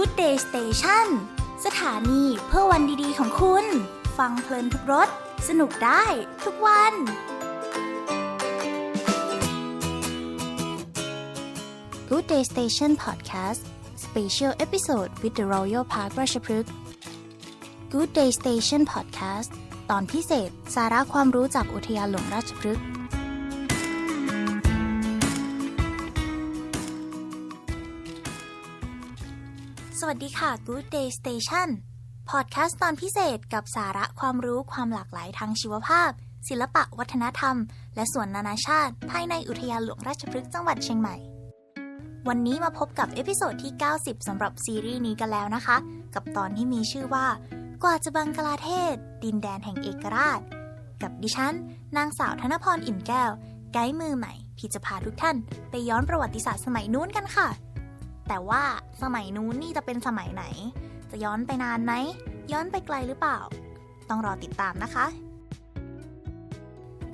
Good Day Station สถานีเพื่อวันดีๆของคุณ ฟังเพลินทุกรส สนุกได้ทุกวัน Good Day Station Podcast Special Episode with the Royal Park ราชพฤกษ์ Good Day Station Podcast ตอนพิเศษ สาระความรู้จากอุทยานหลวงราชพฤกษ์ สวัสดีค่ะ Good Day Station พอดแคสต์ตอนพิเศษกับสาระความรู้ความหลากหลายทางชีวภาพ ศิลปะวัฒนธรรม และสวนนานาชาติ ภายในอุทยานหลวงราชพฤกษ์จังหวัดเชียงใหม่ วันนี้มาพบกับเอพิโซดที่ 90 สำหรับซีรีส์นี้กันแล้วนะคะ กับตอนที่มีชื่อว่า กว่าจะบังกลาเทศ ดินแดนแห่งเอกราช กับดิฉัน นางสาวธนพรอิ่มแก้ว ไกด์มือใหม่ที่จะพาทุกท่าน ไปย้อนประวัติศาสตร์สมัยนู้นกันค่ะ แต่ว่าสมัยนู้นนี่จะเป็นสมัยไหน จะย้อนไปนานไหม ย้อนไปไกลหรือเปล่า ต้องรอติดตามนะคะ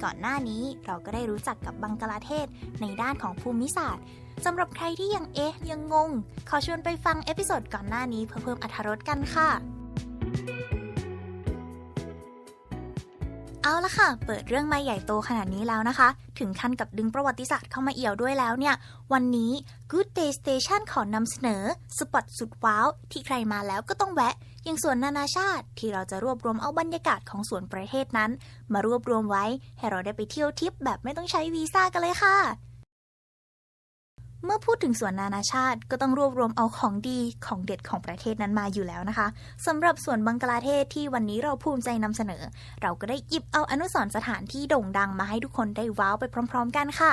ก่อนหน้านี้เราก็ได้รู้จักกับบังกลาเทศในด้านของภูมิศาสตร์สำหรับใครที่ยังเอ๊ะยังงง ขอชวนไปฟังเอพิโซดก่อนหน้านี้เพื่อเพิ่มอรรถรสกันค่ะ เอาละค่ะ เปิดเรื่องมาใหญ่โตขนาดนี้แล้วนะคะ ถึงขั้นกับดึงประวัติศาสตร์เข้ามาเอี่ยวด้วยแล้วเนี่ย วันนี้ Good Day Station ขอนำเสนอ สปอตสุดว้าว ที่ใครมาแล้วก็ต้องแวะ อย่างสวนนานาชาติ ที่เราจะรวบรวมเอาบรรยากาศของสวนประเทศนั้น มารวบรวมไว้ ให้เราได้ไปเที่ยวทริปแบบไม่ต้องใช้วีซ่ากันเลยค่ะ เมื่อพูดถึงสวนนานาชาติก็ต้องรวบรวมเอาของดีของเด็ดของประเทศนั้นมาอยู่แล้วนะคะสำหรับสวนบังกลาเทศที่วันนี้เราภูมิใจนำเสนอ เราก็ได้หยิบเอาอนุสรณ์สถานที่โด่งดังมาให้ทุกคนได้ว้าวไปพร้อม ๆ กันค่ะ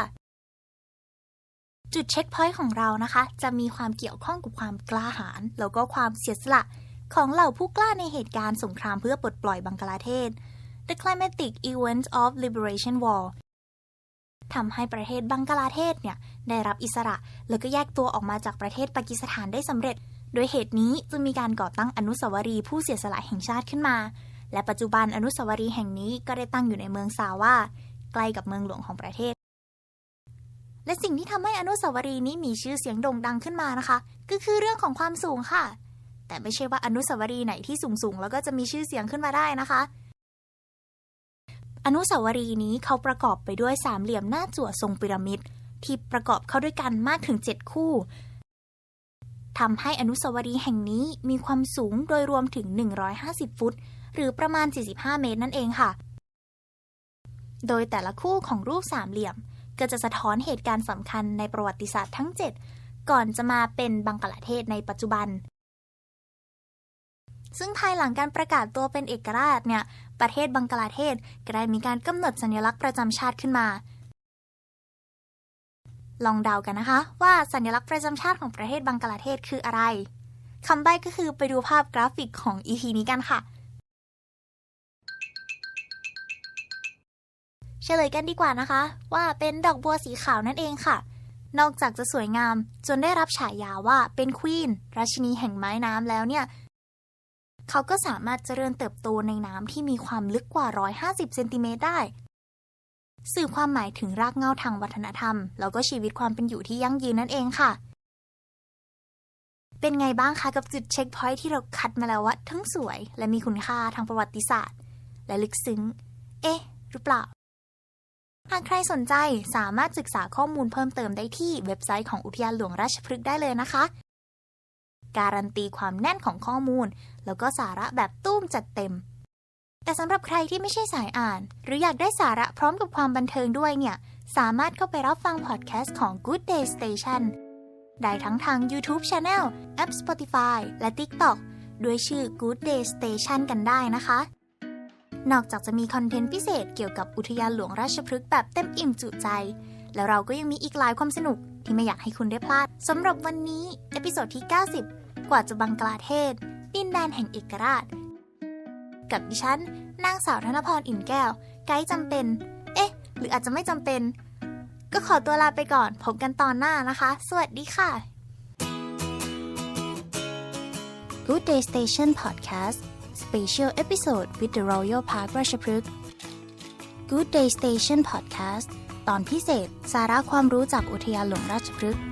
จุดเช็คพอยต์ของเรานะคะ จะมีความเกี่ยวข้องกับความกล้าหาญแล้วก็ความเสียสละของเหล่าผู้กล้าในเหตุการณ์สงครามเพื่อปลดปล่อยบังกลาเทศ The Climatic Event of Liberation War ทำให้ประเทศบังกลาเทศเนี่ยได้รับอิสระ แล้วก็แยกตัวออกมาจากประเทศปากีสถานได้สำเร็จ โดยเหตุนี้จึงมีการก่อตั้งอนุสาวรีย์ผู้เสียสละแห่งชาติขึ้นมา และปัจจุบันอนุสาวรีย์แห่งนี้ก็ได้ตั้งอยู่ในเมืองซาว่าใกล้กับเมืองหลวงของประเทศ และสิ่งที่ทำให้อนุสาวรีย์นี้มีชื่อเสียงโด่งดังขึ้นมานะคะ ก็คือเรื่องของความสูงค่ะ แต่ไม่ใช่ว่าอนุสาวรีย์ไหนที่สูงๆแล้วก็จะมีชื่อเสียงขึ้นมาได้นะคะ อนุสาวรีย์นี้เขาประกอบไปด้วยสามเหลี่ยมหน้าจั่วทรงพีระมิดที่ประกอบเข้าด้วยกันมากถึง7คู่ทำให้อนุสาวรีย์แห่งนี้มีความสูงโดยรวมถึง 150 ฟุต หรือประมาณ 45 เมตรนั่นเองค่ะ โดยแต่ละคู่ของรูปสามเหลี่ยม ก็จะสะท้อนเหตุการณ์สำคัญในประวัติศาสตร์ทั้ง 7 ก่อนจะมาเป็นบังกลาเทศในปัจจุบัน ซึ่งภายหลังการประกาศตัวเป็นเอกราชเนี่ย ประเทศบังกลาเทศก็ได้มีการกำหนดสัญลักษณ์ประจำชาติขึ้นมา ลองเดากันนะคะ ว่าสัญลักษณ์ประจำชาติของประเทศบังกลาเทศคืออะไรคำใบ้ก็คือไปดูภาพกราฟิกของ EP นี้กันค่ะ เฉลยกันดีกว่านะคะ ว่าเป็นดอกบัวสีขาวนั่นเองค่ะ นอกจากจะสวยงาม จนได้รับฉายาว่าเป็นควีนราชินีแห่งไม้น้ำแล้วเนี่ย เขาก็สามารถเจริญเติบโตในน้ำที่มีความลึกกว่า 150 เซนติเมตรได้ สื่อความหมายถึงรากเหง้าทางวัฒนธรรม แล้วก็ชีวิตความเป็นอยู่ที่ยั่งยืนนั่นเองค่ะ เป็นไงบ้างคะกับจุดเช็คพอยท์ที่เราคัดมาแล้วว่าทั้งสวย และมีคุณค่าทางประวัติศาสตร์ และลึกซึ้ง เอ๊ะ หรือเปล่าหากใครสนใจสามารถศึกษาข้อมูลเพิ่มเติมได้ที่เว็บไซต์ของอุทยานหลวงราชพฤกษ์ได้เลยนะคะ การันตีความแน่นของข้อมูล แล้วก็สาระแบบตุ้มจัดเต็ม แต่สำหรับใครที่ไม่ใช่สายอ่าน หรืออยากได้สาระพร้อมกับความบันเทิงด้วยเนี่ย สามารถเข้าไปรับฟังพอดแคสต์ของ Good Day Station ได้ทั้งทาง YouTube Channel แอป Spotify และ TikTok ด้วยชื่อ Good Day Station กันได้นะคะ นอกจากจะมีคอนเทนต์พิเศษเกี่ยวกับอุทยานหลวงราชพฤกษ์แบบเต็มอิ่มจุใจ แล้วเราก็ยังมีอีกหลายความสนุกที่ไม่อยากให้คุณได้พลาดสำหรับวันนี้ เอพิโซดที่ 90 กว่าจะบังกลาเทศ ดินแดนแห่งเอกราช กับดิฉัน นางสาวธนพรอิ่มแก้ว ไกด์จำเป็น เอ๊ะ หรืออาจจะไม่จำเป็น ก็ขอตัวลาไปก่อน พบกันตอนหน้านะคะ สวัสดีค่ะ Good Day Station Podcast Special Episode with the Royal Park ราชพฤกษ์ Good Day Station Podcast ตอนพิเศษ สาระความรู้จากอุทยานหลวงราชพฤกษ์